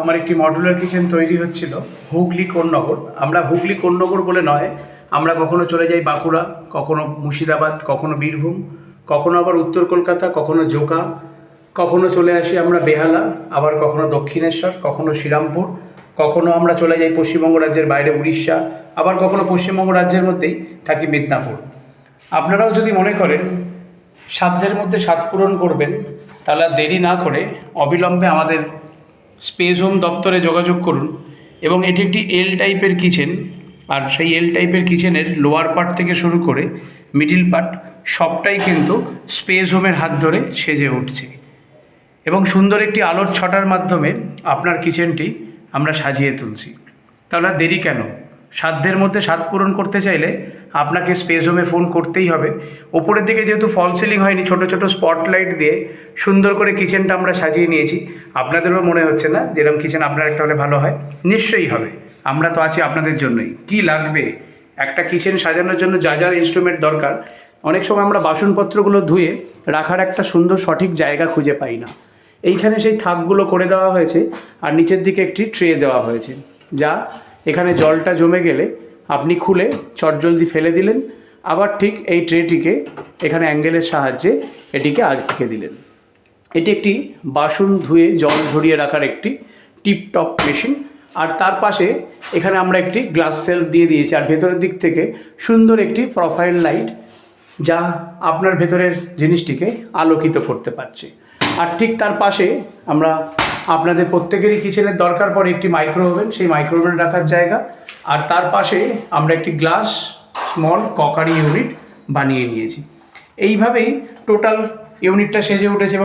আমার একটি modular kitchen তৈরি হচ্ছিল, হুগলি কোন্নগর। আমরা হুগলি কোন্নগর বলে নয়, আমরা কখনো চলে যাই বাঁকুড়া, কখনো মুর্শিদাবাদ, কখনো বীরভূম, কখনো আবার উত্তর কলকাতা, কখনো জোকা, কখনো চলে আসি আমরা বেহালা, আবার কখনো দক্ষিণেশ্বর, কখনো শ্রীরামপুর, কখনো আমরা চলে যাই পশ্চিমবঙ্গ রাজ্যের বাইরে উড়িষ্যা, আবার কখনো পশ্চিমবঙ্গ রাজ্যের মধ্যেই থাকি মিদনাপুর। আপনারাও যদি মনে করেন, সাধ্যের মধ্যে স্বাদ পূরণ করবেন, তাহলে দেরি না করে অবিলম্বে আমাদের স্পেস হোম দপ্তরে যোগাযোগ করুন এবং এটি একটি এল টাইপের কিচেন আর সেই এল টাইপের কিচেনের লোয়ার পার্ট থেকে শুরু করে মিডিল পার্ট সবটাই কিন্তু স্পেস হোমের হাত ধরে সেজে উঠছে। এবং সুন্দর একটি আলোর ছটার মাধ্যমে আপনার কিচেনটি আমরা সাজিয়ে তুলছি। তাহলে দেরি কেন? সাধ্যের মধ্যে স্বাদ পূরণ করতে চাইলে আপনাকে স্পেস হোমে ফোন করতেই হবে। ওপরের দিকে যেহেতু ফল সিলিং হয়নি, ছোট ছোট স্পটলাইট দিয়ে সুন্দর করে কিচেনটা আমরা সাজিয়ে নিয়েছি। আপনাদেরও মনে হচ্ছে না যেরকম কিচেন আপনার একটা হলে ভালো হয়? নিশ্চয়ই হবে। আমরা তো আছি আপনাদের জন্যই। কি লাগবে? একটা কিচেন সাজানোর জন্য যা যা ইনস্ট্রুমেন্ট দরকার। অনেক সময় আমরা বাসনপত্রগুলো ধুয়ে রাখার একটা সুন্দর সঠিক জায়গা খুঁজে পাই না। এইখানে সেই থাকগুলো করে দেওয়া হয়েছে আর নিচের দিকে একটি ট্রে দেওয়া হয়েছে, যা এখানে জলটা জমে গেলে আপনি খুলে চটজলদি ফেলে দিলেন। আবার ঠিক এই ট্রেটিকে এখানে অ্যাঙ্গেলের সাহায্যে এটিকে আটকে দিলেন। এটি একটি বাসন ধুয়ে জল ঝরিয়ে রাখার একটি টিপ টপ মেশিন। আর তার পাশে এখানে আমরা একটি গ্লাস সেলফ দিয়ে দিয়েছি। আর ভেতরের দিক থেকে সুন্দর একটি প্রোফাইল লাইট যা আপনার ভেতরের জিনিসটিকে আলোকিত করতে পারছে। আর ঠিক তার পাশে আমরা আপনাদের প্রত্যেকেরই কিচেনের দরকার পড়ে একটি মাইক্রো ওভেন সেই মাইক্রো ওভেন রাখার জায়গা। আর তার পাশে আমরা একটি গ্লাস স্মল ককারি ইউনিট বানিয়ে নিয়েছি। এইভাবেই টোটাল ইউনিটটা সেজে উঠেছে